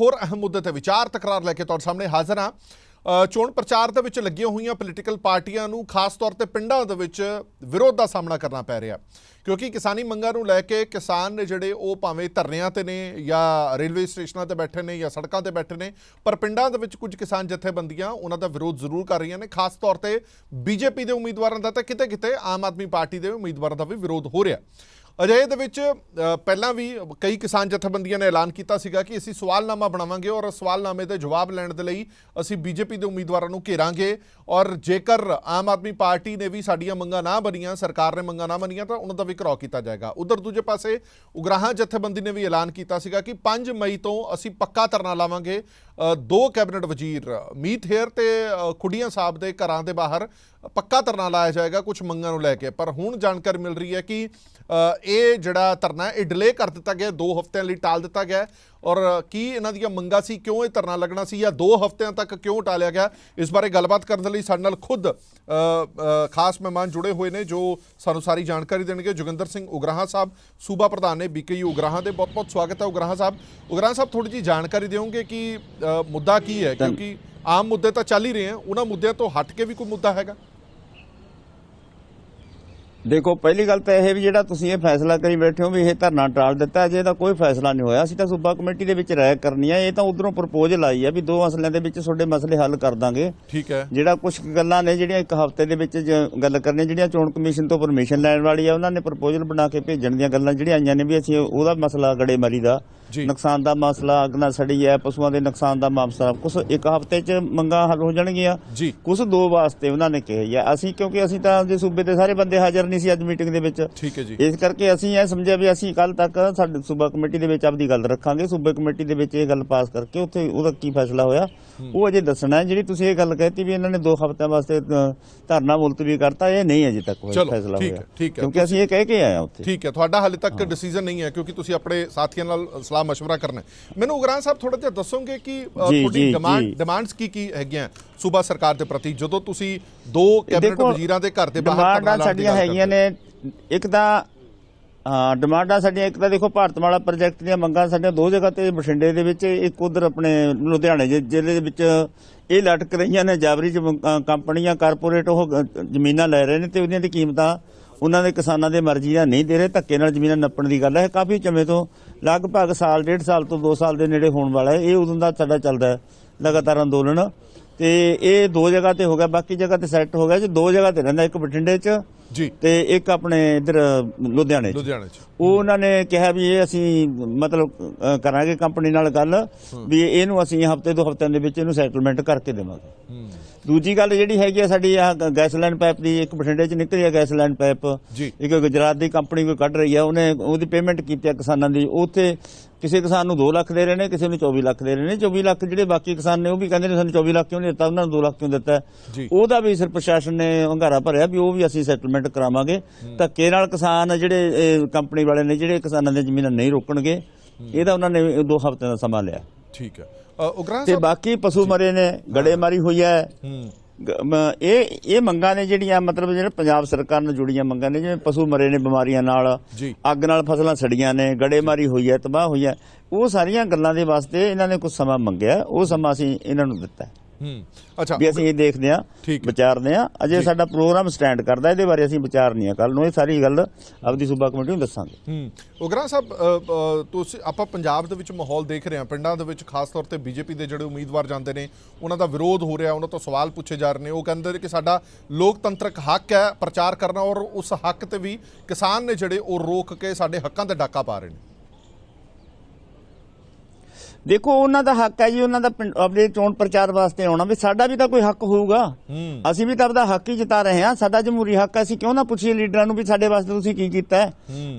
ਹੋਰ ਅਹਿਮ ਮੁੱਦੇ ਤੇ ਵਿਚਾਰ ਤਕਰਾਰ ਲੈ ਕੇ ਤੁਹਾਡੇ ਸਾਹਮਣੇ ਹਾਜ਼ਰ ਹਾਂ। ਚੋਣ ਪ੍ਰਚਾਰ ਦੇ ਵਿੱਚ ਲੱਗੀਆਂ ਹੋਈਆਂ ਪੋਲੀਟੀਕਲ ਪਾਰਟੀਆਂ ਨੂੰ ਖਾਸ ਤੌਰ ਤੇ ਪਿੰਡਾਂ ਦੇ ਵਿੱਚ ਵਿਰੋਧ ਦਾ ਸਾਹਮਣਾ ਕਰਨਾ ਪੈ ਰਿਹਾ। ਕਿਉਂਕਿ ਕਿਸਾਨੀ ਮੰਗਾਂ ਨੂੰ ਲੈ ਕੇ ਕਿਸਾਨ ਨੇ ਜਿਹੜੇ ਉਹ ਭਾਵੇਂ ਧਰਨਿਆਂ ਤੇ ਨੇ ਜਾਂ ਰੇਲਵੇ ਸਟੇਸ਼ਨਾਂ ਤੇ ਬੈਠੇ ਨੇ ਜਾਂ ਸੜਕਾਂ ਤੇ ਬੈਠੇ ਨੇ, ਪਰ ਪਿੰਡਾਂ ਦੇ ਵਿੱਚ ਕੁਝ ਕਿਸਾਨ ਜਥੇਬੰਦੀਆਂ ਉਹਨਾਂ ਦਾ ਵਿਰੋਧ ਜ਼ਰੂਰ ਕਰ ਰਹੀਆਂ ਨੇ। ਖਾਸ ਤੌਰ ਤੇ ਬੀਜੇਪੀ ਦੇ ਉਮੀਦਵਾਰਾਂ ਦਾ ਤਾਂ ਕਿਤੇ ਕਿਤੇ ਆਮ ਆਦਮੀ ਪਾਰਟੀ ਦੇ ਉਮੀਦਵਾਰਾਂ ਦਾ ਵੀ ਵਿਰੋਧ ਹੋ ਰਿਹਾ। ਅਜਿਹੇ ਦੇ ਵਿੱਚ ਪਹਿਲਾਂ ਵੀ ਕਈ ਕਿਸਾਨ ਜਥੇਬੰਦੀਆਂ ਨੇ ਐਲਾਨ ਕੀਤਾ ਸੀਗਾ ਕਿ ਅਸੀਂ ਸਵਾਲਨਾਮਾ ਬਣਾਵਾਂਗੇ ਔਰ ਸਵਾਲਨਾਮੇ ਦੇ ਜਵਾਬ ਲੈਣ ਦੇ ਲਈ ਅਸੀਂ ਬੀਜੇਪੀ ਦੇ ਉਮੀਦਵਾਰਾਂ ਨੂੰ ਘੇਰਾਂਗੇ। ਔਰ ਜੇਕਰ ਆਮ ਆਦਮੀ ਪਾਰਟੀ ਨੇ ਵੀ ਸਾਡੀਆਂ ਮੰਗਾਂ ਨਾ ਬਣੀਆਂ, ਸਰਕਾਰ ਨੇ ਮੰਗਾਂ ਨਾ ਬਣੀਆਂ ਤਾਂ ਉਹਨਾਂ ਦਾ ਵੀ ਘਰਾਓ ਕੀਤਾ ਜਾਏਗਾ। ਉਧਰ ਦੂਜੇ ਪਾਸੇ ਉਗਰਾਹਾਂ ਜਥੇਬੰਦੀ ਨੇ ਵੀ ਐਲਾਨ ਕੀਤਾ ਸੀਗਾ ਕਿ 5 ਮਈ ਤੋਂ ਅਸੀਂ ਪੱਕਾ ਧਰਨਾ ਲਾਵਾਂਗੇ। ਦੋ ਕੈਬਨਿਟ ਵਜ਼ੀਰ ਮੀਤ ਹੇਅਰ ਤੇ ਅ, ਖੁੱਡੀਆਂ ਸਾਹਿਬ ਦੇ ਘਰਾਂ ਦੇ ਬਾਹਰ ਪੱਕਾ ਧਰਨਾ ਲਾਇਆ ਜਾਏਗਾ ਕੁਝ ਮੰਗਾਂ ਨੂੰ ਲੈ ਕੇ। ਪਰ ਹੁਣ ਜਾਣਕਾਰੀ ਮਿਲ ਰਹੀ ਹੈ ਕਿ ਇਹ ਜਿਹੜਾ ਧਰਨਾ ਇਹ ਡਿਲੇ ਕਰ ਦਿੱਤਾ ਗਿਆ 2 ਹਫ਼ਤਿਆਂ ਲਈ ਟਾਲ ਦਿੱਤਾ ਗਿਆ ਔਰ ਕੀ ਇਹਨਾਂ ਦੀਆਂ ਮੰਗਾਂ ਸੀ ਕਿਉਂ ਇਹ ਧਰਨਾ ਲੱਗਣਾ ਸੀ ਜਾਂ 2 ਹਫ਼ਤਿਆਂ ਤੱਕ ਕਿਉਂ ਟਾਲਿਆ ਗਿਆ? ਇਸ ਬਾਰੇ ਗੱਲਬਾਤ ਕਰਨ ਦੇ ਲਈ ਸਾਡੇ ਨਾਲ ਖੁਦ ਖਾਸ ਮਹਿਮਾਨ ਜੁੜੇ ਹੋਏ ਨੇ ਜੋ ਸਾਨੂੰ ਸਾਰੀ ਜਾਣਕਾਰੀ ਦੇਣਗੇ। ਜੋਗਿੰਦਰ ਸਿੰਘ ਉਗਰਾਹਾਂ ਸਾਹਿਬ ਸੂਬਾ ਪ੍ਰਧਾਨ ਨੇ ਬੀਕੇਯੂ ਉਗਰਾਹਾਂ ਦੇ। ਬਹੁਤ ਬਹੁਤ ਸਵਾਗਤ ਹੈ ਉਗਰਾਹਾਂ ਸਾਹਿਬ। ਉਗਰਾਹਾਂ ਸਾਹਿਬ ਥੋੜੀ ਜੀ ਜਾਣਕਾਰੀ ਦਿਓਗੇ ਕਿ ਮੁੱਦਾ ਕੀ ਹੈ? ਕਿਉਂਕਿ ਆਮ ਮੁੱਦੇ ਤਾਂ ਚੱਲ ਹੀ ਰਹੇ ਹਨ ਉਹਨਾਂ ਮੁੱਦਿਆਂ ਤੋਂ ਹਟ ਕੇ ਵੀ ਕੋਈ ਮੁੱਦਾ ਹੈਗਾ। ਦੇਖੋ ਪਹਿਲੀ ਗੱਲ ਤਾਂ ਇਹ ਵੀ ਜਿਹੜਾ ਤੁਸੀਂ ਇਹ ਫੈਸਲਾ ਕਰੀ ਬੈਠੇ ਹੋ ਵੀ ਇਹ ਧਰਨਾ ਟਾਲ ਦਿੱਤਾ ਅਜੇ ਤਾਂ ਕੋਈ ਫੈਸਲਾ ਨਹੀਂ ਹੋਇਆ। ਅਸੀਂ ਤਾਂ ਸੂਬਾ ਕਮੇਟੀ ਦੇ ਵਿੱਚ ਰਾਇ ਕਰਨੀ ਹੈ ਇਹ ਤਾਂ ਉਧਰੋਂ ਪ੍ਰਪੋਜ਼ਲ ਆਈ ਹੈ ਵੀ ਦੋ ਮਸਲਿਆਂ ਦੇ ਵਿੱਚ ਤੁਹਾਡੇ ਮਸਲੇ ਹੱਲ ਕਰ ਦਾਂਗੇ। ਠੀਕ ਹੈ। ਜਿਹੜਾ ਕੁਝ ਗੱਲਾਂ ਨੇ ਜਿਹੜੀਆਂ ਇੱਕ ਹਫ਼ਤੇ ਦੇ ਵਿੱਚ ਜ- ਗੱਲ ਕਰਨੀ ਜਿਹੜੀਆਂ ਚੋਣ ਕਮਿਸ਼ਨ ਤੋਂ ਪਰਮਿਸ਼ਨ ਲੈਣ ਵਾਲੀ ਆ ਉਹਨਾਂ ਨੇ ਪ੍ਰਪੋਜ਼ਲ ਬਣਾ ਕੇ ਭੇਜਣ ਦੀਆਂ ਗੱਲਾਂ ਜਿਹੜੀਆਂ ਆਈਆਂ ਨੇ ਵੀ ਅਸੀਂ ਉਹਦਾ ਮਸਲਾ ਗੜੇਮਾਰੀ ਦਾ ਜੀ। ਨੁਕਸਾਨ ਦਾ ਮਸਲਾ ਅੱਗ ਨਾਲ ਸੜੀ ਹੈ ਪਸ਼ੂਆਂ ਦੇ ਨੁਕਸਾਨ ਦਾ ਮਸਲਾ ਕੁਝ ਇੱਕ ਹਫ਼ਤੇ 'ਚ ਮੰਗਾਂ ਹੱਲ ਹੋ ਜਾਣਗੀਆਂ। ਕੁਝ ਦੋ ਵਾਸਤੇ ਉਹਨਾਂ ਨੇ ਕਿਹਾ ਹੈ ਅਸੀਂ ਕਿਉਂਕਿ ਅਸੀਂ ਤਾਂ ਜੇ ਸੂਬੇ ਦੇ ਸਾਰੇ ਬੰਦੇ ਹਾਜ਼ਰ ਨਹੀਂ ਸੀ ਅੱਜ ਮੀਟਿੰਗ ਦੇ ਵਿੱਚ। ਠੀਕ ਹੈ ਜੀ। ਇਸ ਕਰਕੇ ਅਸੀਂ ਇਹ ਸਮਝਿਆ ਵੀ ਅਸੀਂ ਕੱਲ ਤੱਕ ਸਾਡੇ ਸੂਬਾ ਕਮੇਟੀ ਦੇ ਵਿੱਚ ਆਪਦੀ ਗੱਲ ਰੱਖਾਂਗੇ। ਸੂਬੇ ਕਮੇਟੀ ਦੇ ਵਿੱਚ ਇਹ ਗੱਲ ਪਾਸ ਕਰਕੇ ਉੱਥੇ ਉਹਦਾ ਕੀ ਫੈਸਲਾ ਹੋਇਆ ਉਹ ਅਜੇ ਦੱਸਣਾ ਹੈ। ਜਿਹੜੀ ਤੁਸੀਂ ਇਹ ਗੱਲ ਕਹਿਤੀ ਵੀ ਇਹਨਾਂ ਨੇ ਦੋ ਹਫ਼ਤਿਆਂ ਵਾਸਤੇ ਧਰਨਾ ਮੁਲਤਵੀ ਕਰਤਾ ਇਹ ਨਹੀਂ ਅਜੇ ਤੱਕ ਹੋਇਆ ਫੈਸਲਾ ਹੋਇਆ। ਕਿਉਂਕਿ ਅਸੀਂ ਇਹ ਕਹਿ ਕੇ ਆਏ ਉੱਥੇ। ਠੀਕ ਹੈ ਤੁਹਾਡਾ ਹਾਲੇ ਤੱਕ ਡਿਸੀਜਨ ਨਹੀਂ ਹੈ ਕਿਉਂਕਿ ਤੁਸੀਂ ਆਪਣੇ ਸਾਥੀਆਂ ਨਾਲ ਸਲਾਹ مشورہ ਕਰਨਾ ਹੈ ਮੈਨੂੰ ਉਗਰਾਨ ਸਾਹਿਬ ਥੋੜਾ ਜਿਹਾ ਦੱਸੋਗੇ ਕਿ ਅ, ਜੀ, ਤੁਹਾਡੀ ਜੀ, ਡਿਮਾਂਡ ਜੀ। ਡਿਮਾਂਡਸ ਕੀ ਕੀ ਹੈਗੀਆਂ ਸੂਬਾ ਸਰਕਾਰ ਦੇ ਪ੍ਰਤੀ ਜਦੋਂ ਤੁਸੀਂ ਦੋ ਕੈਬਨਿਟ ਦੇਖੋ, ਵਜ਼ੀਰਾਂ ਦੇ ਘਰ ਦੇ ਬਾਹਰ ਡਿਮਾਂਡਾਂ ਧਰਨਾ ਲਾਉਣ ਦੀ ਸਾਡੀਆਂ ਗੱਲ ਹੈਗੀਆਂ ਕਰਦੇ ਨੇ ਇੱਕ ਤਾਂ ਹਾਂ ਡਿਮਾਂਡਾਂ ਸਾਡੀਆਂ ਇੱਕ ਤਾਂ ਦੇਖੋ ਭਾਰਤਮਾਲਾ ਪ੍ਰੋਜੈਕਟ ਦੀਆਂ ਮੰਗਾਂ ਸਾਡੀਆਂ ਦੋ ਜਗ੍ਹਾ ਤੇ ਬਠਿੰਡੇ ਦੇ ਵਿੱਚ ਇੱਕ ਉਧਰ ਆਪਣੇ ਲੁਧਿਆਣੇ ਜ਼ਿ- ਜ਼ਿਲ੍ਹੇ ਦੇ ਵਿੱਚ ਇਹ ਲਟਕ ਰਹੀਆਂ ਨੇ ਜਾਬਰੀ ਚ ਅ, ਕੰਪਨੀਆਂ ਕਾਰਪੋਰੇਟ ਉਹ ਅ, ਜ਼ਮੀਨਾਂ ਲੈ ਰਹੇ ਨੇ ਤੇ ਉਹਦੀਆਂ ਦੀ ਕੀਮਤਾਂ ਉਹਨਾਂ ਦੇ ਕਿਸਾਨਾਂ ਦੇ ਮਰਜ਼ੀ ਨਾਲ ਨਹੀਂ ਦੇ ਰਹੇ ਧੱਕੇ ਨਾਲ ਜ਼ਮੀਨਾਂ ਨੱਪਣ ਦੀ ਗੱਲ ਹੈ ਕਾਫੀ ਸਮੇਂ ਤੋਂ ਲਗਭਗ ਸਾਲ ਡੇਢ ਸਾਲ ਤੋਂ 2 ਸਾਲ ਦੇ ਨੇੜੇ ਹੋਣ ਵਾਲਾ ਹੈ ਇਹ ਉਦੋਂ ਦਾ ਸਾਡਾ ਚੱਲਦਾ ਹੈ ਲਗਾਤਾਰ ਅੰਦੋਲਨ। ਤੇ ਇਹ ਦੋ ਜਗ੍ਹਾ ਤੇ ਹੋ ਗਿਆ ਬਾਕੀ ਜਗ੍ਹਾ ਤੇ ਸੈੱਟ ਹੋ ਗਿਆ ਜੀ ਦੋ ਜਗ੍ਹਾ ਤੇ ਰਹਿੰਦਾ ਇੱਕ ਬਠਿੰਡੇ 'ਚ ਜੀ। ਤੇ ਇੱਕ ਆਪਣੇ ਇਧਰ ਲੁਧਿਆਣੇ 'ਚ। ਲੁਧਿਆਣੇ ਚ। ਉਹ ਉਹਨਾਂ ਨੇ ਕਿਹਾ ਵੀ ਇਹ ਅਸੀਂ ਮਤਲਬ ਕਰਾਂਗੇ ਕੰਪਨੀ ਨਾਲ ਗੱਲ ਵੀ ਇਹਨੂੰ ਅਸੀਂ ਹਫ਼ਤੇ ਦੋ ਹਫਤਿਆਂ ਦੇ ਵਿੱਚ ਇਹਨੂੰ ਸੈਟਲਮੈਂਟ ਕਰਕੇ ਦੇਵਾਂਗੇ। ਹੂੰ। ਦੂਜੀ ਗੱਲ ਜਿਹੜੀ ਹੈਗੀ ਆ ਸਾਡੀ ਆ ਗੈਸ ਲਾਈਨ ਪਾਈਪ ਦੀ ਇੱਕ ਬਠਿੰਡੇ 'ਚ ਨਿਕਲੀ ਆ ਗੈਸ ਲਾਈਨ ਪਾਈਪ। ਜੀ। ਇੱਕ ਗੁਜਰਾਤ ਦੀ ਕੰਪਨੀ ਕੋਈ ਕੱਢ ਰਹੀ ਆ ਉਹਨੇ ਉਹਦੀ ਪੇਮੈਂਟ ਕੀਤੀ ਆ ਕਿਸਾਨਾਂ ਦੀ। ਉੱਥੇ ਕਿਸੇ ਕਿਸਾਨ ਨੂੰ 2 ਲੱਖ ਦੇ ਰਹੇ ਨੇ ਕਿਸੇ ਨੂੰ 24 ਲੱਖ ਦੇ ਰਹੇ ਨੇ। 24 ਲੱਖ ਜਿਹੜੇ ਬਾਕੀ ਕਿਸਾਨ ਨੇ ਉਹ ਵੀ ਕਹਿੰਦੇ ਨੇ ਸਾਨੂੰ 24 ਲੱਖ ਕਿਉਂ ਨਹੀਂ ਦਿੱਤਾ? ਉਹਨਾਂ ਨੂੰ 2 ਲੱਖ ਕਿਉਂ ਦਿੱਤਾ? ਜੀ। ਉਹਦਾ ਵੀ ਸਿਰ ਪ੍ਰਸ਼ਾਸਨ ਨੇ ਹੰਗਾਰਾ ਭਰਿਆ ਵੀ ਉਹ ਵੀ ਅਸੀਂ ਸੈਟਲਮੈਂਟ ਕਰਾਵਾਂਗੇ। ਧੱਕੇ ਨਾਲ ਕਿਸਾਨ ਜਿਹੜੇ ਕੰਪਨੀ ਵਾਲੇ ਨੇ ਜਿਹੜੇ ਕਿਸਾਨਾਂ ਦੀਆਂ ਜ਼ਮੀਨਾਂ ਨਹੀਂ ਰੋਕਣਗੇ ਇਹਦਾ ਉਹਨਾਂ ਨੇ 2 ਹਫ਼ਤਿਆਂ ਦਾ ਸਮਾਂ ਲਿਆ। ਠੀਕ ਹੈ। ਤੇ ਬਾਕੀ ਪਸ਼ੂ ਮਰੇ ਨੇ ਗੜੇਮਾਰੀ ਹੋਈ ਹੈ। ਇਹ ਇਹ ਮੰਗਾਂ ਨੇ ਜਿਹੜੀਆਂ ਮਤਲਬ ਜਿਹੜੇ ਪੰਜਾਬ ਸਰਕਾਰ ਨਾਲ ਜੁੜੀਆਂ ਮੰਗਾਂ ਨੇ ਜਿਵੇਂ ਪਸ਼ੂ ਮਰੇ ਨੇ ਬਿਮਾਰੀਆਂ ਨਾਲ ਅੱਗ ਨਾਲ ਫਸਲਾਂ ਸੜੀਆਂ ਨੇ ਗੜੇਮਾਰੀ ਹੋਈ ਹੈ ਤਬਾਹ ਹੋਈ ਹੈ ਉਹ ਸਾਰੀਆਂ ਗੱਲਾਂ ਦੇ ਵਾਸਤੇ ਇਹਨਾਂ ਨੇ ਕੁਝ ਸਮਾਂ ਮੰਗਿਆ ਉਹ ਸਮਾਂ ਅਸੀਂ ਇਹਨਾਂ ਨੂੰ ਦਿੱਤਾ ਹੈ। ਅੱਛਾ ਵੀ ਅਸੀਂ ਇਹ ਦੇਖਦੇ ਹੈ। ਵਿਚਾਰਦੇ ਹਾਂ। ਅਜੇ ਸਾਡਾ ਪ੍ਰੋਗਰਾਮ ਸਟੈਂਡ ਕਰਦਾ ਇਹਦੇ ਬਾਰੇ ਅਸੀਂ ਵਿਚਾਰ ਨਹੀਂ ਆ ਕੱਲ ਨੂੰ ਇਹ ਸਾਰੀ ਗੱਲ ਆਪਦੀ ਸੂਬਾ ਕਮੇਟੀ ਨੂੰ ਦੱਸਾਂਗੇ। ਹੂੰ। ਉਗਰਾ ਸਾਹਿਬ ਤੁਸੀਂ ਆਪਾਂ ਪੰਜਾਬ ਦੇ ਵਿੱਚ ਮਾਹੌਲ ਦੇਖ ਰਹੇ ਹਾਂ। ਪਿੰਡਾਂ ਦੇ ਵਿੱਚ ਖਾਸ ਤੌਰ ਤੇ ਬੀਜੇਪੀ ਦੇ ਜਿਹੜੇ ਉਮੀਦਵਾਰ ਜਾਂਦੇ ਨੇ ਉਹਨਾਂ ਦਾ ਵਿਰੋਧ ਹੋ ਰਿਹਾ ਉਹਨਾਂ ਤੋਂ ਸਵਾਲ ਪੁੱਛੇ ਜਾ ਰਹੇ ਨੇ। ਉਹ ਕਹਿੰਦੇ ਨੇ ਕਿ ਸਾਡਾ ਲੋਕਤੰਤਰਕ ਹੱਕ ਹੈ ਪ੍ਰਚਾਰ ਕਰਨਾ ਔਰ ਉਸ ਹੱਕ ਤੇ ਵੀ ਕਿਸਾਨ ਨੇ ਜਿਹੜੇ ਉਹ ਰੋਕ ਕੇ ਸਾਡੇ ਹੱਕਾਂ ਤੇ ਡਾਕਾ ਪਾ ਰਹੇ ਨੇ। ਦੇਖੋ ਉਹਨਾਂ ਦਾ ਹੱਕ ਹੈ ਜੀ ਉਹਨਾਂ ਦਾ ਪਿੰਡ- ਆਪਣੇ ਚੋਣ ਪ੍ਰਚਾਰ ਵਾਸਤੇ ਆਉਣਾ ਵੀ ਸਾਡਾ ਵੀ ਤਾਂ ਕੋਈ ਹੱਕ ਹੋਊਗਾ। ਅਸੀਂ ਵੀ ਤਾਂ ਆਪਦਾ ਹੱਕ ਹੀ ਜਿਤਾ ਰਹੇ ਹਾਂ। ਸਾਡਾ ਜਮਹੂਰੀ ਹੱਕ ਹੈ ਅਸੀਂ ਕਿਉਂ ਨਾ ਪੁੱਛੀਏ ਲੀਡਰਾਂ ਨੂੰ ਵੀ ਸਾਡੇ ਵਾਸਤੇ ਤੁਸੀਂ ਕੀ ਕੀਤਾ ਹੈ?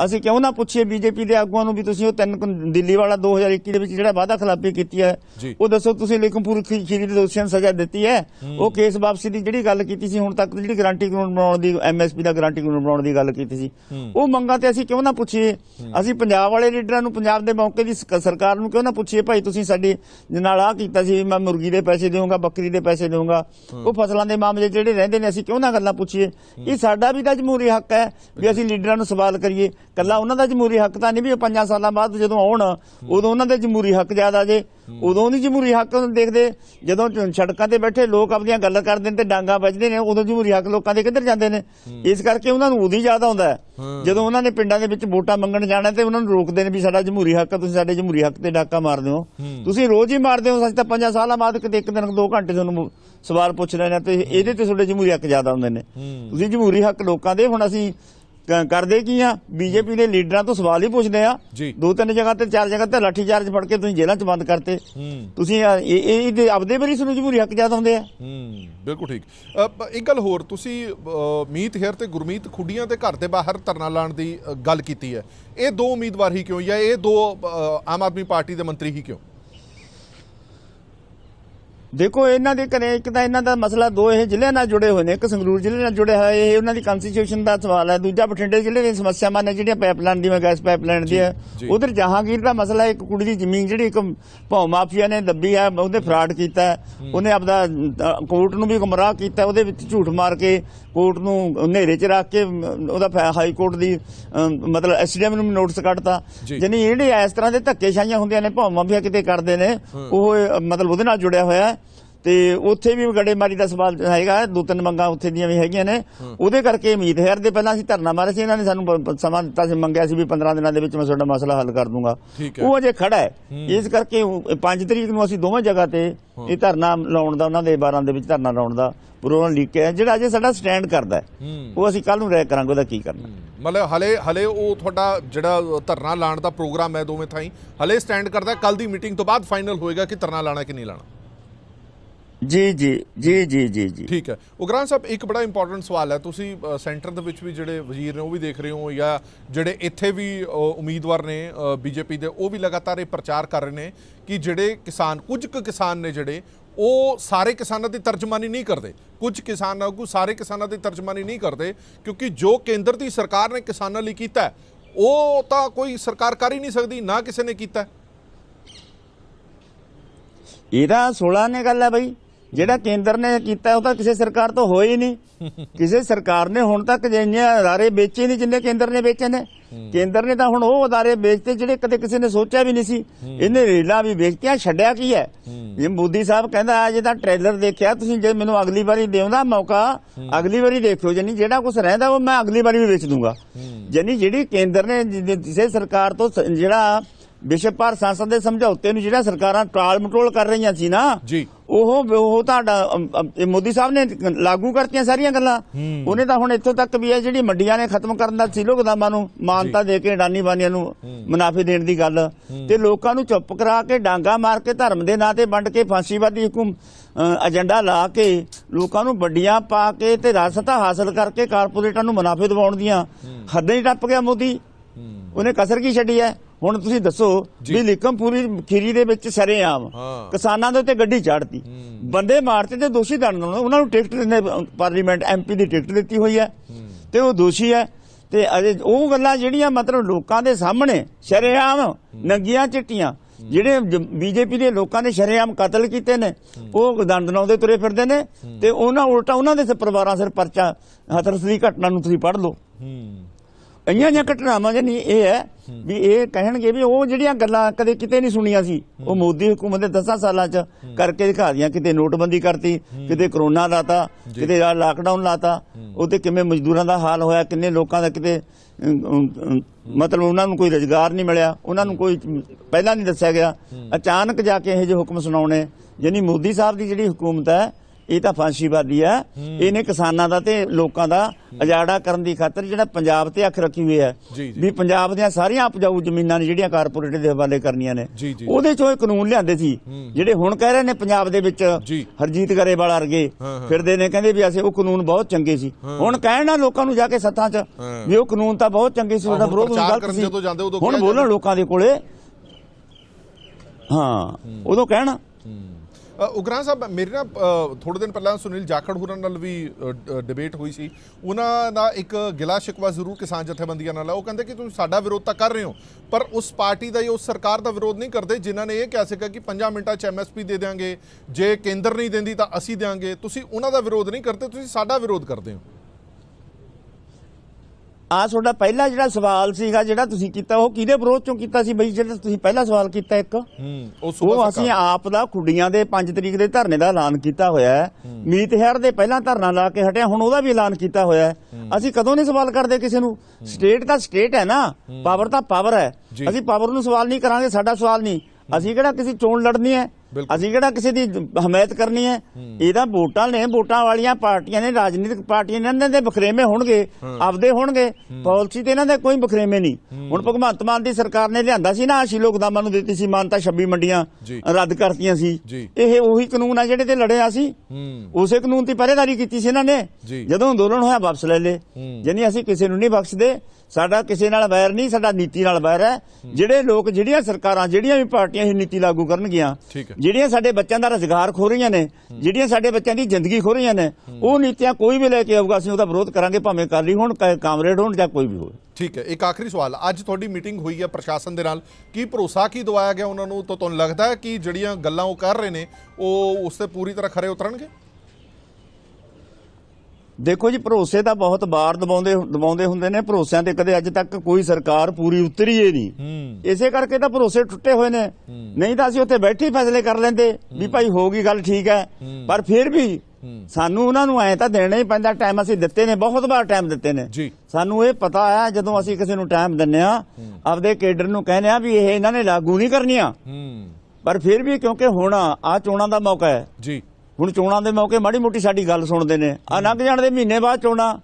ਅਸੀਂ ਕਿਉਂ ਨਾ ਪੁੱਛੀਏ ਬੀਜੇਪੀ ਦੇ ਆਗੂਆਂ ਨੂੰ ਵੀ ਤੁਸੀਂ ਉਹ ਤਿੰਨ ਦਿੱਲੀ ਵਾਲਾ 2021 ਦੇ ਵਿੱਚ ਜਿਹੜਾ ਵਾਅਦਾ ਖਿਲਾਫੀ ਕੀਤੀ ਹੈ। ਉਹ ਦੱਸੋ ਤੁਸੀਂ ਲੇਖਮਪੁਰ ਖੀਰੀ ਦੇ ਦੋਸ਼ੀਆਂ ਨੂੰ ਸਜ਼ਾ ਦਿੱਤੀ ਹੈ? ਉਹ ਕੇਸ ਵਾਪਸੀ ਦੀ ਜਿਹੜੀ ਗੱਲ ਕੀਤੀ ਸੀ ਹੁਣ ਤੱਕ ਜਿਹੜੀ ਗਾਰੰਟੀ ਕਾਨੂੰਨ ਬਣਾਉਣ ਦੀ ਐਮਐਸਪੀ ਦਾ ਗਾਰੰਟੀ ਕਾਨੂੰਨ ਬਣਾਉਣ ਦੀ ਗੱਲ ਕੀਤੀ ਸੀ। ਉਹ ਮੰਗਾਂ ਤੇ ਅਸੀਂ ਕਿਉਂ ਨਾ ਪੁੱਛੀਏ? ਅਸੀਂ ਪੰਜਾਬ ਵਾਲੇ ਲੀਡਰਾਂ ਨੂੰ ਪੰਜਾਬ ਦੇ ਮੌਕੇ ਦੀ ਸਰਕਾਰ ਨੂੰ ਕਿਉਂ ਨਾ ਪੁੱਛੀਏ ਭਾਈ ਤੁਸੀਂ ਸਾਡੀ ਨਾਲ ਆ ਕੀਤਾ ਸੀ ਵੀ ਮੈਂ ਮੁਰਗੀ ਦੇ ਪੈਸੇ ਦੇਵਾਂਗਾ ਬੱਕਰੀ ਦੇ ਪੈਸੇ ਦੇਵਾਂਗਾ ਉਹ ਫਸਲਾਂ ਦੇ ਮਾਮਲੇ ਜਿਹੜੇ ਰਹਿੰਦੇ ਨੇ ਅਸੀਂ ਕਿਉਂ ਨਾ ਗੱਲਾਂ ਪੁੱਛੀਏ? ਇਹ ਸਾਡਾ ਵੀ ਤਾਂ ਜਮਹੂਰੀ ਹੱਕ ਹੈ ਵੀ ਅਸੀਂ ਲੀਡਰਾਂ ਨੂੰ ਸਵਾਲ ਕਰੀਏ। ਕੱਲਾ ਉਹਨਾਂ ਦਾ ਜਮਹੂਰੀ ਹੱਕ ਤਾਂ ਨਹੀਂ ਵੀ ਉਹ ਪੰਜਾਂ ਸਾਲਾਂ ਬਾਅਦ ਜਦੋਂ ਆਉਣ ਉਦੋਂ ਉਹਨਾਂ ਦੇ ਜਮਹੂਰੀ ਹੱਕ ਜ਼ਿਆਦਾ ਜੇ। ਉਦੋਂ ਨਹੀਂ ਜਮਹੂਰੀ ਹੱਕ ਨੂੰ ਦੇਖਦੇ ਜਦੋਂ ਸੜਕਾਂ ਤੇ ਬੈਠੇ ਲੋਕ ਆਪਣੀਆਂ ਗੱਲਾਂ ਕਰਦੇ ਨੇ ਤੇ ਡਾਂਗਾ ਵੱਜਦੇ ਨੇ ਉਦੋਂ ਜਮਹੂਰੀ ਹੱਕ ਲੋਕਾਂ ਦੇ ਕਿੱਧਰ ਜਾਂਦੇ ਨੇ? ਇਸ ਕਰਕੇ ਉਹਨਾਂ ਨੂੰ ਉਦੋਂ ਹੀ ਯਾਦ ਆਉਂਦਾ ਹੈ। ਜਦੋਂ ਉਹਨਾਂ ਨੇ ਪਿੰਡਾਂ ਦੇ ਵਿੱਚ ਵੋਟਾਂ ਮੰਗਣ ਜਾਣਾ ਤੇ ਉਹਨਾਂ ਨੂੰ ਰੋਕਦੇ ਨੇ ਵੀ ਸਾਡਾ ਜਮਹੂਰੀ ਹੱਕ ਤੁਸੀਂ ਸਾਡੇ ਜਮਹੂਰੀ ਹੱਕ ਤੇ ਡਾਕਾ ਮਾਰਦੇ ਹੋ। ਤੁਸੀਂ ਰੋਜ਼ ਹੀ ਮਾਰਦੇ ਹੋ ਸੱਚ ਤਾਂ ਪੰਜਾਂ ਸਾਲਾਂ ਬਾਅਦ ਕਿਤੇ ਇੱਕ ਦਿਨ ਦੋ ਘੰਟੇ ਤੁਹਾਨੂੰ ਸਵਾਲ ਪੁੱਛ ਰਹੇ ਨੇ ਤੇ ਇਹਦੇ ਤੇ ਤੁਹਾਡੇ ਜਮਹੂਰੀ ਹੱਕ ਜ਼ਿਆਦਾ ਹੁੰਦੇ ਨੇ। ਤੁਸੀਂ ਜਮਹੂਰੀ ਹੱਕ ਲੋਕਾਂ ਦੇ ਹੁਣ ਅਸੀਂ ਕਰਦੇ ਕੀ ਆ? ਬੀਜੇਪੀ ਦੇ ਲੀਡਰਾਂ ਤੋਂ ਸਵਾਲ ਹੀ ਪੁੱਛਦੇ ਆ। ਦੋ ਤਿੰਨ ਜਗ੍ਹਾ ਤੇ ਚਾਰ ਜਗ੍ਹਾ ਤੇ ਲਾਠੀ ਚਾਰਜ ਫੜ ਕੇ ਤੁਸੀਂ ਜੇਲ੍ਹਾਂ 'ਚ ਬੰਦ ਕਰਤੇ। ਤੁਸੀਂ ਇਹ ਇਹ ਇਹਦੇ ਆਪਦੇ ਬਰੀ ਸਾਨੂੰ ਜਮਹੂਰੀ ਹੱਕ ਜ਼ਿਆਦਾ ਹੁੰਦੇ ਆ। ਹੂੰ ਬਿਲਕੁਲ ਠੀਕ। ਇੱਕ ਗੱਲ ਹੋਰ ਤੁਸੀਂ ਮੀਤ ਹੇਰ ਤੇ ਗੁਰਮੀਤ ਖੁੱਡੀਆਂ ਦੇ ਘਰ ਦੇ ਬਾਹਰ ਧਰਨਾ ਲਾਉਣ ਦੀ ਗੱਲ ਕੀਤੀ ਹੈ। ਇਹ ਦੋ ਉਮੀਦਵਾਰ ਹੀ ਕਿਉਂ ਜਾਂ ਇਹ ਦੋ ਆਮ ਆਦਮੀ ਪਾਰਟੀ ਦੇ ਮੰਤਰੀ ਹੀ ਕਿਉਂ? ਦੇਖੋ ਇਹਨਾਂ ਦੇ ਘਰੇ ਇੱਕ ਤਾਂ ਇਹਨਾਂ ਦਾ ਮਸਲਾ ਦੋ ਇਹ ਜ਼ਿਲ੍ਹਿਆਂ ਨਾਲ ਜੁੜੇ ਹੋਏ ਨੇ ਇੱਕ ਸੰਗਰੂਰ ਜ਼ਿਲ੍ਹੇ ਨਾਲ ਜੁੜਿਆ ਹੋਇਆ ਇਹ ਉਹਨਾਂ ਦੀ ਕਨਸਟੀਟਿਊਸ਼ਨ ਦਾ ਸਵਾਲ ਹੈ ਦੂਜਾ ਬਠਿੰਡੇ ਜ਼ਿਲ੍ਹੇ ਦੀਆਂ ਸਮੱਸਿਆਵਾਂ ਨੇ ਜਿਹੜੀਆਂ ਪਾਈਪਲਾਈਨ ਦੀ ਗੈਸ ਪਾਈਪਲਾਈਨ ਦੀ ਹੈ। ਉਧਰ ਜਹਾਂਗੀਰ ਦਾ ਮਸਲਾ ਇੱਕ ਕੁੜੀ ਦੀ ਜ਼ਮੀਨ ਜਿਹੜੀ ਇੱਕ ਭੌ ਮਾਫੀਆ ਨੇ ਦੱਬੀ ਹੈ ਉਹਦੇ ਫਰਾਡ ਕੀਤਾ। ਉਹਨੇ ਆਪਦਾ ਕੋਰਟ ਨੂੰ ਵੀ ਗੁੰਮਰਾਹ ਕੀਤਾ ਉਹਦੇ ਵਿੱਚ ਝੂਠ ਮਾਰ ਕੇ ਕੋਰਟ ਨੂੰ ਹਨੇਰੇ 'ਚ ਰੱਖ ਕੇ ਉਹਦਾ ਹਾਈ ਕੋਰਟ ਦੀ ਮਤਲਬ ਐਸਡੀਐਮ ਨੂੰ ਨੋਟਿਸ ਕੱਢਤਾ। ਜੀ। ਯਾਨੀ ਜਿਹੜੇ ਇਸ ਤਰ੍ਹਾਂ ਦੇ ਧੱਕੇ ਸ਼ਾਈਆਂ ਹੁੰਦੀਆਂ ਨੇ ਭੌ ਮਾਫੀਆ ਕਿਤੇ ਕਰਦੇ ਨੇ ਉਹ ਮਤਲਬ ਉਹਦੇ ਨਾਲ ਜੁੜਿਆ ਹੋਇਆ ਹੈ। ਤੇ ਉੱਥੇ ਵੀ ਗੜੇਮਾਰੀ ਦਾ ਸਵਾਲ ਹੈਗਾ ਦੋ ਤਿੰਨ ਮੰਗਾਂ ਉੱਥੇ ਦੀਆਂ ਵੀ ਹੈਗੀਆਂ ਨੇ। ਉਹਦੇ ਕਰਕੇ ਉਮੀਦ ਹੈ ਦੇ ਪਹਿਲਾਂ ਅਸੀਂ ਧਰਨਾ ਮਾਰਿਆ ਸੀ ਇਹਨਾਂ ਨੇ ਸਾਨੂੰ ਸਮਾਂ ਦਿੱਤਾ ਸੀ ਮੰਗਿਆ ਸੀ ਵੀ 15 ਦਿਨਾਂ ਦੇ ਵਿੱਚ ਮੈਂ ਤੁਹਾਡਾ ਮਸਲਾ ਹੱਲ ਕਰ ਦੂੰਗਾ। ਉਹ ਅਜੇ ਖੜਾ ਹੈ। ਇਸ ਕਰਕੇ 5 ਤਰੀਕ ਨੂੰ ਅਸੀਂ ਦੋਵੇਂ ਜਗ੍ਹਾ ਤੇ ਇਹ ਧਰਨਾ ਲਾਉਣ ਦਾ ਉਹਨਾਂ ਦੇ 12 ਦੇ ਵਿੱਚ ਧਰਨਾ ਲਾਉਣ ਦਾ ਪ੍ਰੋਗਰਾਮ ਲਿਖ ਕੇ ਆਏ, ਜਿਹੜਾ ਅਜੇ ਸਾਡਾ ਸਟੈਂਡ ਕਰਦਾ ਉਹ ਅਸੀਂ ਕੱਲ ਨੂੰ ਰਾਇ ਕਰਾਂਗੇ ਉਹਦਾ ਕੀ ਕਰਨਾ। ਮਤਲਬ ਹਲੇ ਹਲੇ ਉਹ ਤੁਹਾਡਾ ਜਿਹੜਾ ਧਰਨਾ ਲਾਉਣ ਦਾ ਪ੍ਰੋਗਰਾਮ ਹੈ ਦੋਵੇਂ ਥਾਈ ਹਲੇ ਸਟੈਂਡ ਕਰਦਾ ਕੱਲ ਦੀ ਮੀਟਿੰਗ ਤੋਂ ਬਾਅਦ ਫਾਈਨਲ ਹੋਏਗਾ ਕਿ ਧਰਨਾ ਲਾਣਾ ਕਿ ਨਹੀਂ ਲਾਣਾ ਜੀ ਜੀ ਜੀ ਜੀ ਜੀ ਜੀ। ਠੀਕ ਹੈ। ਉਗਰਾਨ ਸਾਹਿਬ ਇੱਕ ਬੜਾ ਇੰਪੋਰਟੈਂਟ ਸਵਾਲ ਹੈ। ਤੁਸੀਂ ਸੈਂਟਰ ਦੇ ਵਿੱਚ ਵੀ ਜਿਹੜੇ ਵਜ਼ੀਰ ਨੇ ਉਹ ਵੀ ਦੇਖ ਰਹੇ ਹੋ ਜਾਂ ਜਿਹੜੇ ਇੱਥੇ ਵੀ ਉਮੀਦਵਾਰ ਨੇ ਬੀਜੇਪੀ ਦੇ ਉਹ ਵੀ ਲਗਾਤਾਰ ਇਹ ਪ੍ਰਚਾਰ ਕਰ ਰਹੇ ਨੇ ਕਿ ਜਿਹੜੇ ਕਿਸਾਨ ਕੁਝ ਕੁ ਕਿਸਾਨ ਨੇ ਜਿਹੜੇ ਉਹ ਸਾਰੇ ਕਿਸਾਨਾਂ ਦੀ ਤਰਜਮਾਨੀ ਨਹੀਂ ਕਰਦੇ। ਕੁਝ ਕਿਸਾਨ ਆਗੂ ਸਾਰੇ ਕਿਸਾਨਾਂ ਦੀ ਤਰਜਮਾਨੀ ਨਹੀਂ ਕਰਦੇ ਕਿਉਂਕਿ ਜੋ ਕੇਂਦਰ ਦੀ ਸਰਕਾਰ ਨੇ ਕਿਸਾਨਾਂ ਲਈ ਕੀਤਾ ਉਹ ਤਾਂ ਕੋਈ ਸਰਕਾਰ ਕਰ ਹੀ ਨਹੀਂ ਸਕਦੀ ਨਾ ਕਿਸੇ ਨੇ ਕੀਤਾ। ਇਹਦਾ 16 ਨੇ ਗੱਲ ਹੈ ਬਈ। ਜਿਹੜਾ ਕੇਂਦਰ ਨੇ ਕੀਤਾ, ਉਹ ਤਾਂ ਕਿਸੇ ਸਰਕਾਰ ਤੋਂ ਹੋਇਆ ਨਹੀਂ। ਕਿਸੇ ਸਰਕਾਰ ਨੇ ਹੁਣ ਤੱਕ ਜਿੰਨੇ ਅਦਾਰੇ ਵੇਚੇ ਨਹੀਂ, ਜਿੰਨੇ ਕੇਂਦਰ ਨੇ ਵੇਚੇ ਨੇ। ਕੇਂਦਰ ਨੇ ਤਾਂ ਹੁਣ ਉਹ ਅਦਾਰੇ ਵੇਚਤੇ ਜਿਹੜੇ ਕਦੇ ਕਿਸੇ ਨੇ ਸੋਚਿਆ ਵੀ ਨਹੀਂ ਸੀ। ਇਹਨੇ ਰੇਲਾਂ ਵੀ ਵੇਚਤੀਆਂ, ਛੱਡਿਆ ਕੀ ਹੈ? ਜੇ ਮੋਦੀ ਸਾਹਿਬ ਕਹਿੰਦਾ ਜੇ ਤਾਂ ਟ੍ਰੇਲਰ ਦੇਖਿਆ, ਤੁਸੀਂ ਜੇ ਮੈਨੂੰ ਅਗਲੀ ਵਾਰੀ ਦੇਉਂਦਾ ਮੌਕਾ, ਅਗਲੀ ਵਾਰੀ ਦੇਖਿਓ। ਜਾਨੀ ਜਿਹੜਾ ਕੁਝ ਰਹਿੰਦਾ, ਉਹ ਮੈਂ ਅਗਲੀ ਵਾਰੀ ਵੀ ਵੇਚ ਦੂੰਗਾ। ਜਾਨੀ ਜਿਹੜੀ ਕੇਂਦਰ ਨੇ ਕਿਸੇ ਸਰਕਾਰ ਤੋਂ ਜਿਹੜਾ ਵਿਸ਼ਵ ਭਰ ਸੰਸਦ ਦੇ ਸਮਝੌਤੇ ਨੂੰ ਜਿਹੜਾ ਸਰਕਾਰਾਂ ਟਾਲ ਮਟੋਲ ਕਰ ਰਹੀਆਂ ਸੀ ਨਾ ਜੀ। ਉਹ ਉਹ ਤੁਹਾਡਾ ਮੋਦੀ ਸਾਹਿਬ ਨੇ ਲਾਗੂ ਕਰਤੀਆਂ ਸਾਰੀਆਂ ਗੱਲਾਂ। ਉਹਨੇ ਤਾਂ ਹੁਣ ਇੱਥੋਂ ਤੱਕ ਵੀ ਹੈ ਜਿਹੜੀ ਮੰਡੀਆਂ ਨੇ ਖਤਮ ਕਰਨ ਦਾ ਸੀਲੋ ਗਦਾਮਾਂ ਨੂੰ ਮਾਨਤਾ ਦੇ ਕੇ ਅਡਾਨੀ ਬਾਨੀਆਂ ਨੂੰ ਮੁਨਾਫੇ ਦੇਣ ਦੀ ਗੱਲ। ਤੇ ਲੋਕਾਂ ਨੂੰ ਚੁੱਪ ਕਰਾ ਕੇ ਡਾਂਗਾ ਮਾਰ ਕੇ ਧਰਮ ਦੇ ਨਾਂ ਤੇ ਵੰਡ ਕੇ ਫਾਂਸੀਵਾਦੀ ਹੁਕਮ ਏਜੰਡਾ ਲਾ ਕੇ ਲੋਕਾਂ ਨੂੰ ਵੱਡੀਆਂ ਪਾ ਕੇ ਤੇ ਰਾਸਤਾ ਹਾਸਲ ਕਰਕੇ ਕਾਰਪੋਰੇਟਾਂ ਨੂੰ ਮੁਨਾਫੇ ਦਿਵਾਉਣ ਦੀਆਂ ਹੱਦਾਂ ਹੀ ਟੱਪ ਗਿਆ ਮੋਦੀ। ਉਹਨੇ ਕਸਰ ਕੀ ਛੱਡੀ ਹੈ? ਹੁਣ ਤੁਸੀਂ ਦੱਸੋ ਵੀ ਲਿਕਮ ਪੂਰੀ ਖੀਰੀ ਦੇ ਵਿੱਚ ਸਰੇਆਮ। ਕਿਸਾਨਾਂ ਦੇ ਉੱਤੇ ਗੱਡੀ ਚਾੜਤੀ। ਬੰਦੇ ਮਾਰਤੇ ਤੇ ਦੋਸ਼ੀ ਦੰਡ ਉਹਨਾਂ ਨੂੰ ਟਿਕਟ ਨੇ ਪਾਰਲੀਮੈਂਟ ਐਮਪੀ ਦੀ ਟਿਕਟ ਦਿੱਤੀ ਹੋਈ ਹੈ। ਤੇ ਉਹ ਦੋਸ਼ੀ ਹੈ। ਤੇ ਅਜੇ ਉਹ ਗੱਲਾਂ ਜਿਹੜੀਆਂ ਮਤਲਬ ਲੋਕਾਂ ਦੇ ਸਾਹਮਣੇ ਸ਼ਰੇਆਮ ਨੰਗੀਆਂ ਚਿੱਟੀਆਂ ਜਿਹੜੇ ਬੀਜੇਪੀ ਦੇ ਲੋਕਾਂ ਨੇ ਸ਼ਰੇਆਮ ਕਤਲ ਕੀਤੇ ਨੇ ਉਹ ਦੰਡ ਨਾਉਂਦੇ ਤੁਰੇ ਫਿਰਦੇ ਨੇ। ਤੇ ਉਹਨਾਂ ਉਲਟਾ ਉਹਨਾਂ ਦੇ ਪਰਿਵਾਰਾਂ ਸਿਰ ਪਰਚਾ ਹਤਰਸ ਦੀ ਘਟਨਾ ਨੂੰ ਤੁਸੀਂ ਪੜ੍ਹ ਲਓ। ਇੰਨੀਆਂ ਜਿਹੀਆਂ ਘਟਨਾਵਾਂ ਜਾਨੀ ਇਹ ਹੈ ਵੀ ਇਹ ਕਹਿਣਗੇ ਵੀ ਉਹ ਜਿਹੜੀਆਂ ਗੱਲਾਂ ਕਦੇ ਕਿਤੇ ਨਹੀਂ ਸੁਣੀਆਂ ਸੀ। ਉਹ ਮੋਦੀ ਹਕੂਮਤ ਦੇ 10 ਸਾਲਾਂ 'ਚ ਕਰਕੇ ਦਿਖਾ ਦੀਆਂ ਕਿਤੇ ਨੋਟਬੰਦੀ ਕਰਤੀ ਕਿਤੇ ਕਰੋਨਾ ਲਾਤਾ ਕਿਤੇ ਲਾਕਡਾਊਨ ਲਾਤਾ। ਉਹਤੇ ਕਿਵੇਂ ਮਜ਼ਦੂਰਾਂ ਦਾ ਹਾਲ ਹੋਇਆ ਕਿੰਨੇ ਲੋਕਾਂ ਦਾ ਕਿਤੇ ਮਤਲਬ ਉਹਨਾਂ ਨੂੰ ਕੋਈ ਰੋਜ਼ਗਾਰ ਨਹੀਂ ਮਿਲਿਆ ਉਹਨਾਂ ਨੂੰ ਕੋਈ ਪਹਿਲਾਂ ਨਹੀਂ ਦੱਸਿਆ ਗਿਆ। ਅਚਾਨਕ ਜਾ ਕੇ ਇਹ ਜਿਹੇ ਹੁਕਮ ਸੁਣਾਉਣੇ ਯਾਨੀ ਮੋਦੀ ਸਾਹਿਬ ਦੀ ਜਿਹੜੀ ਹਕੂਮਤ ਹੈ ਇਹ ਤਾਂ ਫਾਂਸੀਵਾਦੀ ਹੈ ਇਹਨੇ ਕਿਸਾਨਾਂ ਦਾ ਤੇ ਲੋਕਾਂ ਦਾ ਅਜਾੜਾ ਕਰਨ ਦੀ ਖਾਤਰ ਜਿਹੜਾ ਪੰਜਾਬ ਤੇ ਅੱਖ ਰੱਖੀ ਹੋਈ ਹੈ। ਵੀ ਪੰਜਾਬ ਦੀਆਂ ਸਾਰੀਆਂ ਉਪਜਾਊ ਜ਼ਮੀਨਾਂ ਨੇ ਜਿਹੜੀਆਂ ਕਾਰਪੋਰੇਟ ਦੇ ਹਵਾਲੇ ਕਰਨੀਆਂ ਨੇ। ਉਹਦੇ ਚੋਂ ਇਹ ਕਾਨੂੰਨ ਲਿਆਂਦੇ ਸੀ ਜਿਹੜੇ ਹੁਣ ਕਹਿ ਰਹੇ ਨੇ ਪੰਜਾਬ ਦੇ ਵਿੱਚ। ਹਰਜੀਤ ਗਰੇਵਾਲ ਵਰਗੇ ਹਾਂ। ਫਿਰਦੇ ਨੇ ਕਹਿੰਦੇ ਵੀ ਅਸੀਂ ਉਹ ਕਾਨੂੰਨ ਬਹੁਤ ਚੰਗੇ ਸੀ ਹੁਣ ਕਹਿਣਾ ਲੋਕਾਂ ਨੂੰ ਜਾ ਕੇ ਸੱਥਾਂ 'ਚ। ਵੀ ਉਹ ਕਾਨੂੰਨ ਤਾਂ ਬਹੁਤ ਚੰਗੇ ਸੀ ਉਹਦਾ ਵਿਰੋਧ ਗਲਤ ਸੀ ਹੁਣ ਬੋਲਣ। ਲੋਕਾਂ ਦੇ ਕੋਲੇ ਹਾਂ ਉਦੋਂ ਕਹਿਣਾ ਉਗਰਾ ਸਾਹਿਬ ਮੇਰੇ ਨਾਲ ਅ, ਥੋੜੇ ਦਿਨ ਪਹਿਲਾਂ ਸੁਨੀਲ ਜਾਖੜ ਹੋਰਾਂ ਨਾਲ ਵੀ ਡਿਬੇਟ ਹੋਈ ਸੀ। ਉਹਨਾਂ ਦਾ ਇੱਕ ਗਿਲਾ ਸ਼ਿਕਵਾ ਜ਼ਰੂਰ ਕਿਸਾਨ ਜਥੇਬੰਦੀਆਂ ਨਾਲ ਹੈ ਉਹ ਕਹਿੰਦੇ ਕਿ ਤੁਸੀਂ ਸਾਡਾ ਵਿਰੋਧ ਤਾਂ ਕਰ ਰਹੇ ਹੋ ਪਰ ਉਸ ਪਾਰਟੀ ਦਾ ਜਾਂ ਉਸ ਸਰਕਾਰ ਦਾ ਵਿਰੋਧ ਨਹੀਂ ਕਰਦੇ ਜਿਨ੍ਹਾਂ ਨੇ ਇਹ ਕਿਹਾ ਸੀਗਾ ਕਿ 5 ਮਿੰਟਾਂ 'ਚ ਐਮਐਸਪੀ ਦੇ ਦਿਆਂਗੇ ਜੇ ਕੇਂਦਰ ਨਹੀਂ ਦਿੰਦੀ ਤਾਂ ਅਸੀਂ ਦਿਆਂਗੇ। ਤੁਸੀਂ ਉਹਨਾਂ ਦਾ ਵਿਰੋਧ ਨਹੀਂ ਕਰਦੇ ਤੁਸੀਂ ਸਾਡਾ ਵਿਰੋਧ ਕਰਦੇ ਹੋ। ਆ ਤੁਹਾਡਾ ਪਹਿਲਾ ਜਿਹੜਾ ਸਵਾਲ ਸੀਗਾ ਜਿਹੜਾ ਤੁਸੀਂ ਕੀਤਾ ਉਹ ਕਿਹਦੇ ਵਿਰੋਧ ਚੋਂ ਕੀਤਾ ਸੀ ਬਈ ਜਿਹੜਾ ਤੁਸੀਂ ਪਹਿਲਾ ਸਵਾਲ ਕੀਤਾ ਇੱਕ? ਹੂੰ ਉਹ ਅਸੀਂ ਆਪ ਦਾ ਖੁੱਡੀਆਂ ਦੇ 5 ਤਰੀਕ ਦੇ ਧਰਨੇ ਦਾ ਐਲਾਨ ਕੀਤਾ ਹੋਇਆ ਹੈ। ਮੀਤ ਹੈਰ ਦੇ ਪਹਿਲਾਂ ਧਰਨਾ ਲਾ ਕੇ ਹਟਿਆ ਹੁਣ ਉਹਦਾ ਵੀ ਐਲਾਨ ਕੀਤਾ ਹੋਇਆ ਹੈ। ਅਸੀਂ ਕਦੋਂ ਨਹੀਂ ਸਵਾਲ ਕਰਦੇ ਕਿਸੇ ਨੂੰ? ਸਟੇਟ ਤਾਂ ਸਟੇਟ ਹੈ ਨਾ। ਪਾਵਰ ਤਾਂ ਪਾਵਰ ਹੈ। ਅਸੀਂ ਪਾਵਰ ਨੂੰ ਸਵਾਲ ਨਹੀਂ ਕਰਾਂਗੇ ਸਾਡਾ ਸਵਾਲ ਨਹੀਂ। ਅਸੀਂ ਕਿਹੜਾ ਕਿਸੇ ਚੋਣ ਲੜਨੀ ਹੈ। ਅਸੀਂ ਕਿਹੜਾ ਕਿਸੇ ਦੀ ਹਮਾਇਤ ਕਰਨੀ ਹੈ? ਇਹਦਾ ਵੋਟਾਂ ਨੇ ਵੋਟਾਂ ਵਾਲੀਆਂ ਪਾਰਟੀਆਂ ਨੇ ਰਾਜਨੀਤਿਕ ਪਾਰਟੀਆਂ ਨੇ ਇਹਨਾਂ ਦੇ ਬਖਰੇਵੇਂ ਹੋਣਗੇ ਆਪਦੇ ਹੋਣਗੇ। ਪਾਲਿਸੀ ਤੇ ਇਹਨਾਂ ਦੇ ਕੋਈ ਬਖਰੇਵੇਂ ਨਹੀਂ। ਹੁਣ ਭਗਵੰਤ ਮਾਨ ਦੀ ਸਰਕਾਰ ਨੇ ਲਿਆਂਦਾ ਸੀ ਨਾ ਆਸ਼ੀ ਲੋਕਦਾਮਾਂ ਨੂੰ ਦਿੱਤੀ ਸੀ ਮਾਨਤਾ 26 ਮੰਡੀਆਂ। ਰੱਦ ਕਰਤੀਆਂ ਸੀ। ਇਹ ਉਹੀ ਕਾਨੂੰਨ ਆ ਜਿਹੜੇ ਤੇ ਲੜਿਆ ਸੀ। ਉਸੇ ਕਾਨੂੰਨ ਦੀ ਪਹਿਰੇਦਾਰੀ ਕੀਤੀ ਸੀ ਇਹਨਾਂ ਨੇ। ਜਦੋਂ ਅੰਦੋਲਨ ਹੋਇਆ ਵਾਪਸ ਲੈ ਲੇ। ਯਾਨੀ ਅਸੀਂ ਕਿਸੇ ਨੂੰ ਨਹੀਂ ਬਖਸ਼ਦੇ। ਸਾਡਾ ਕਿਸੇ ਨਾਲ ਵੈਰ ਨਹੀਂ ਸਾਡਾ ਨੀਤੀ ਨਾਲ ਵੈਰ ਹੈ। ਜਿਹੜੇ ਲੋਕ ਜਿਹੜੀਆਂ ਸਰਕਾਰਾਂ ਜਿਹੜੀਆਂ ਵੀ ਪਾਰਟੀਆਂ ਇਹ ਨੀਤੀ ਲਾਗੂ ਕਰਨਗੀਆਂ। ਜਿਹੜੀਆਂ ਸਾਡੇ ਬੱਚਿਆਂ ਦਾ ਰੁਜ਼ਗਾਰ ਖੋ ਰਹੀਆਂ ਨੇ ਜਿਹੜੀਆਂ ਸਾਡੇ ਬੱਚਿਆਂ ਦੀ ਜ਼ਿੰਦਗੀ ਖੋ ਰਹੀਆਂ ਨੇ ਉਹ ਨੀਤੀਆਂ ਕੋਈ ਵੀ ਲੈ ਕੇ ਆਊਗਾ ਅਸੀਂ ਉਹਦਾ ਵਿਰੋਧ ਕਰਾਂਗੇ ਭਾਵੇਂ ਅਕਾਲੀ ਹੋਣ ਕਾਮਰੇਡ ਹੋਣ ਜਾਂ ਕੋਈ ਵੀ ਹੋਵੇ। ਠੀਕ ਹੈ ਇੱਕ ਆਖਰੀ ਸਵਾਲ ਅੱਜ ਤੁਹਾਡੀ ਮੀਟਿੰਗ ਹੋਈ ਹੈ ਪ੍ਰਸ਼ਾਸਨ ਦੇ ਨਾਲ ਕੀ ਭਰੋਸਾ ਕੀ ਦਵਾਇਆ ਗਿਆ ਉਹਨਾਂ ਨੂੰ ਤਾਂ ਤੁਹਾਨੂੰ ਲੱਗਦਾ ਹੈ ਕਿ ਜਿਹੜੀਆਂ ਗੱਲਾਂ ਉਹ ਕਰ ਰਹੇ ਨੇ ਉਹ ਉਸ ਤੇ ਪੂਰੀ ਤਰ੍ਹਾਂ ਖਰੇ ਉਤਰਨਗੇ? ਦੇਖੋ ਜੀ ਭਰੋਸੇ ਤਾਂ ਬਹੁਤ ਬਾਰ ਦਬਾਉਂਦੇ ਦਬਾਉਂਦੇ ਹੁੰਦੇ ਨੇ ਭਰੋਸਿਆਂ ਤੇ ਕਦੇ ਅੱਜ ਤੱਕ ਕੋਈ ਸਰਕਾਰ ਪੂਰੀ ਉਤਰੀ ਏ ਨਹੀਂ। ਹੂੰ। ਇਸੇ ਕਰਕੇ ਤਾਂ ਭਰੋਸੇ ਟੁੱਟੇ ਹੋਏ ਨੇ। ਨਹੀਂ ਤਾਂ ਅਸੀਂ ਉੱਥੇ ਬੈਠੇ ਹੀ ਫੈਸਲੇ ਕਰ ਲੈਂਦੇ ਵੀ ਭਾਈ ਹੋ ਗਈ ਗੱਲ ਠੀਕ ਹੈ ਪਰ ਫਿਰ ਵੀ ਸਾਨੂੰ ਉਹਨਾਂ ਨੂੰ ਐ ਤਾਂ ਦੇਣਾ ਹੀ ਪੈਂਦਾ ਟਾਈਮ ਅਸੀਂ ਦਿੱਤੇ ਨੇ ਬਹੁਤ ਵਾਰ ਟਾਈਮ ਦਿੱਤੇ ਨੇ। ਜੀ। ਸਾਨੂੰ ਇਹ ਪਤਾ ਹੈ ਜਦੋਂ ਅਸੀਂ ਕਿਸੇ ਨੂੰ ਟਾਈਮ ਦਿੰਨੇ ਆ ਆਪਦੇ ਕੇਡਰ ਨੂੰ ਕਹਿੰਦੇ ਆ ਵੀ ਇਹ ਇਹਨਾਂ ਨੇ ਲਾਗੂ ਨਹੀਂ ਕਰਨੀਆਂ। ਹੂੰ। ਪਰ ਫਿਰ ਵੀ ਕਿਉਂਕਿ ਹੁਣ ਆ ਚੋਣਾਂ ਦਾ ਮੌਕਾ ਹੈ ਜੀ। ਹੁਣ ਚੋਣਾਂ ਦੇ ਮੌਕੇ ਮਾੜੀ ਮੋਟੀ ਸਾਡੀ ਗੱਲ ਸੁਣਦੇ ਨੇ। ਆ ਲੰਘ ਜਾਣ ਦੇ ਮਹੀਨੇ ਬਾਅਦ ਚੋਣਾਂ।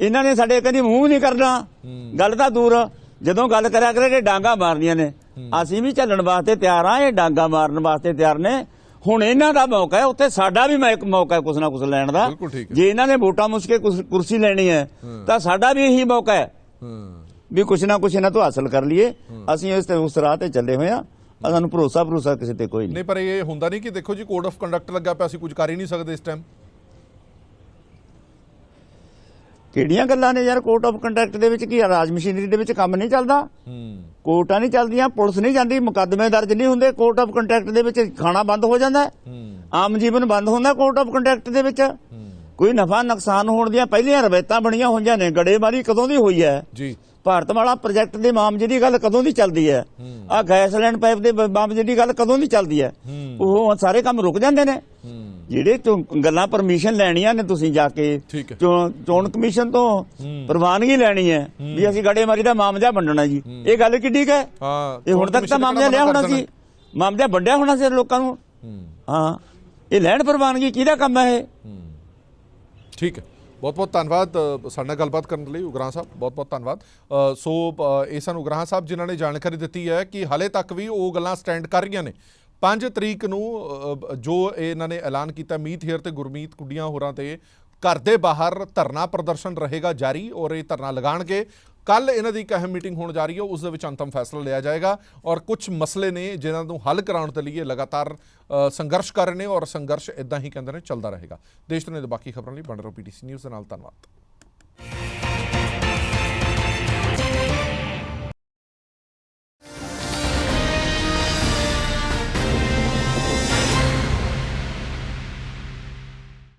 ਇਹਨਾਂ ਨੇ ਸਾਡੇ ਕਦੀ ਮੂੰਹ ਨਹੀਂ ਕਰਨਾ। ਗੱਲ ਤਾਂ ਦੂਰ ਜਦੋਂ ਗੱਲ ਕਰਿਆ ਕਰੇ ਡਾਂਗਾ ਮਾਰਨੀਆਂ ਨੇ। ਅਸੀਂ ਵੀ ਚੱਲਣ ਵਾਸਤੇ ਤਿਆਰ ਆ ਇਹ ਡਾਂਗਾ ਮਾਰਨ ਵਾਸਤੇ ਤਿਆਰ ਨੇ। ਹੁਣ ਇਹਨਾਂ ਦਾ ਮੌਕਾ ਹੈ ਉੱਥੇ ਸਾਡਾ ਵੀ ਮੈਂ ਇੱਕ ਮੌਕਾ ਹੈ ਕੁਛ ਨਾ ਕੁਛ ਲੈਣ ਦਾ। ਜੇ ਇਹਨਾਂ ਨੇ ਵੋਟਾਂ ਮੁਸਕੇ ਕੁਰਸ- ਕੁਰਸੀ ਲੈਣੀ ਹੈ ਤਾਂ ਸਾਡਾ ਵੀ ਇਹੀ ਮੌਕਾ ਹੈ। ਹੂੰ। ਵੀ ਕੁਛ ਨਾ ਕੁਛ ਇਹਨਾਂ ਤੋਂ ਹਾਸਲ ਕਰ ਲਈਏ। ਅਸੀਂ ਇਸ ਤੇ ਉਸ ਰਾਹ ਤੇ ਚੱਲੇ ਹੋਏ ਆ ਸਾਨੂੰ ਭਰੋਸਾ ਭਰੋਸਾ ਕਿਸੇ ਤੇ ਕੋਈ ਨਹੀਂ। ਨਹੀਂ ਪਰ ਇਹ ਹੁੰਦਾ ਨਹੀਂ ਕਿ ਦੇਖੋ ਜੀ ਕੋਡ ਆਫ ਕੰਡਕਟ ਲੱਗਾ ਪਿਆ ਅਸੀਂ ਕੁਝ ਕਰ ਹੀ ਨਹੀਂ ਸਕਦੇ ਇਸ ਟਾਈਮ ਕਿਹੜੀਆਂ ਗੱਲਾਂ ਨੇ ਯਾਰ? ਕੋਰਟ ਆਫ ਕੰਡਕਟ ਦੇ ਵਿੱਚ ਕੀ ਆ? ਰਾਜ ਮਸ਼ੀਨਰੀ ਦੇ ਵਿੱਚ ਕੰਮ ਨਹੀਂ ਚੱਲਦਾ? ਹੂੰ। ਕੋਰਟਾਂ ਨਹੀਂ ਚੱਲਦੀਆਂ ਪੁਲਿਸ ਨਹੀਂ ਜਾਂਦੀ ਮੁਕੱਦਮੇ ਦਰਜ ਨਹੀਂ ਹੁੰਦੇ ਕੋਰਟ ਆਫ ਕੰਟੈਕਟ ਦੇ ਵਿੱਚ ਖਾਣਾ ਬੰਦ ਹੋ ਜਾਂਦਾ। ਹੈ। ਹੂੰ ਆਮ ਜੀਵਨ ਬੰਦ ਹੁੰਦਾ ਕੋਰਟ ਆਫ ਕੰਟੈਕਟ ਦੇ ਵਿੱਚ। ਕੋਈ ਨਫਾ ਨੁਕਸਾਨ ਹੋਣ ਦੀਆਂ ਪਹਿਲੀਆਂ ਰਵਾਇਤਾਂ ਬਣੀਆਂ ਹੋਈਆਂ ਨੇ ਗੜੇਮਾਰੀ ਕਦੋਂ ਦੀ ਹੋਈ ਹੈ? ਜੀ। ਭਾਰਤਮਾਲਾ ਪ੍ਰੋਜੈਕਟ ਦੇ ਮਾਮਲੇ ਦੀ ਗੱਲ ਕਦੋਂ ਦੀ ਚੱਲਦੀ ਹੈ? ਆ ਗੈਸ ਲੈਂਡ ਪਾਈਪ ਦੇ ਮਾਮਲੇ ਦੀ ਗੱਲ ਕਦੋਂ ਦੀ ਚੱਲਦੀ ਹੈ? ਉਹ ਸਾਰੇ ਕੰਮ ਰੁਕ ਜਾਂਦੇ ਨੇ। ਜਿਹੜੇ ਗੱਲਾਂ ਪਰਮਿਸ਼ਨ ਲੈਣੀਆਂ ਨੇ ਤੁਸੀਂ ਜਾ ਕੇ। ਚੋਣ ਕਮਿਸ਼ਨ ਤੋਂ ਪ੍ਰਵਾਨਗੀ ਲੈਣੀ ਹੈ ਵੀ ਅਸੀਂ ਗੜੇਮਾਰੀ ਦਾ ਮਾਮਲਾ ਵੰਡਣਾ ਜੀ। ਇਹ ਗੱਲ ਕਿੱਡੀ ਕੁ ਹੈ? ਹਾਂ ਇਹ ਹੁਣ ਤੱਕ ਤਾਂ ਮਾਮਲਾ ਲਿਆ ਹੋਣਾ ਸੀ। ਮਾਮਲਾ ਵੰਡਿਆ ਹੋਣਾ ਸੀ ਲੋਕਾਂ ਨੂੰ। ਹਾਂ। ਇਹ ਲੈਣ ਪ੍ਰਵਾਨਗੀ ਕਿਹਦਾ ਕੰਮ ਹੈ ਇਹ? ਠੀਕ ਹੈ। ਬਹੁਤ ਬਹੁਤ ਧੰਨਵਾਦ ਸਾਡੇ ਨਾਲ ਗੱਲਬਾਤ ਕਰਨ ਲਈ ਉਗਰਾਂ ਸਾਹਿਬ। ਬਹੁਤ ਬਹੁਤ ਧੰਨਵਾਦ ਸੋ ਇਹ ਸਾਨੂੰ ਉਗਰਾਂ ਸਾਹਿਬ ਜਿਨ੍ਹਾਂ ਨੇ ਜਾਣਕਾਰੀ ਦਿੱਤੀ ਹੈ ਕਿ ਹਾਲੇ ਤੱਕ ਵੀ ਉਹ ਗੱਲਾਂ ਸਟੈਂਡ ਕਰ ਰਹੀਆਂ ਨੇ। 5 ਤਰੀਕ ਨੂੰ ਜੋ ਇਹਨਾਂ ਨੇ ਐਲਾਨ ਕੀਤਾ ਮੀਤ ਹੇਰ ਤੇ ਗੁਰਮੀਤ ਕੁੱਡੀਆਂ ਹੋਰਾਂ ਤੇ ਘਰ ਦੇ ਬਾਹਰ ਧਰਨਾ ਪ੍ਰਦਰਸ਼ਨ ਰਹੇਗਾ ਜਾਰੀ ਔਰ ਇਹ ਧਰਨਾ ਲਗਾਣਗੇ ਕੱਲ ਇਹਨਾਂ ਦੀ ਇੱਕ ਅਹਿਮ ਮੀਟਿੰਗ ਹੋਣ ਜਾ ਰਹੀ ਹੈ, ਉਸ ਦੇ ਵਿੱਚ ਅੰਤਮ ਫੈਸਲਾ ਲਿਆ ਜਾਏਗਾ ਔਰ ਕੁਝ ਮਸਲੇ ਨੇ ਜਿਨ੍ਹਾਂ ਨੂੰ ਹੱਲ ਕਰਾਉਣ ਦੇ ਲਈ ਇਹ ਲਗਾਤਾਰ ਸੰਘਰਸ਼ ਕਰ ਰਹੇ ਨੇ ਔਰ ਸੰਘਰਸ਼ ਇਦਾਂ ਹੀ ਕਹਿੰਦੇ ਨੇ ਚੱਲਦਾ ਰਹੇਗਾ। ਦੇਸ਼ ਦੁਨੀਆ ਨੇ ਬਾਕੀ ਖਬਰਾਂ ਲਈ ਬਣ ਰਹੋ ਪੀਟੀਸੀ ਨਿਊਜ਼ ਦੇ ਨਾਲ ਧੰਨਵਾਦ।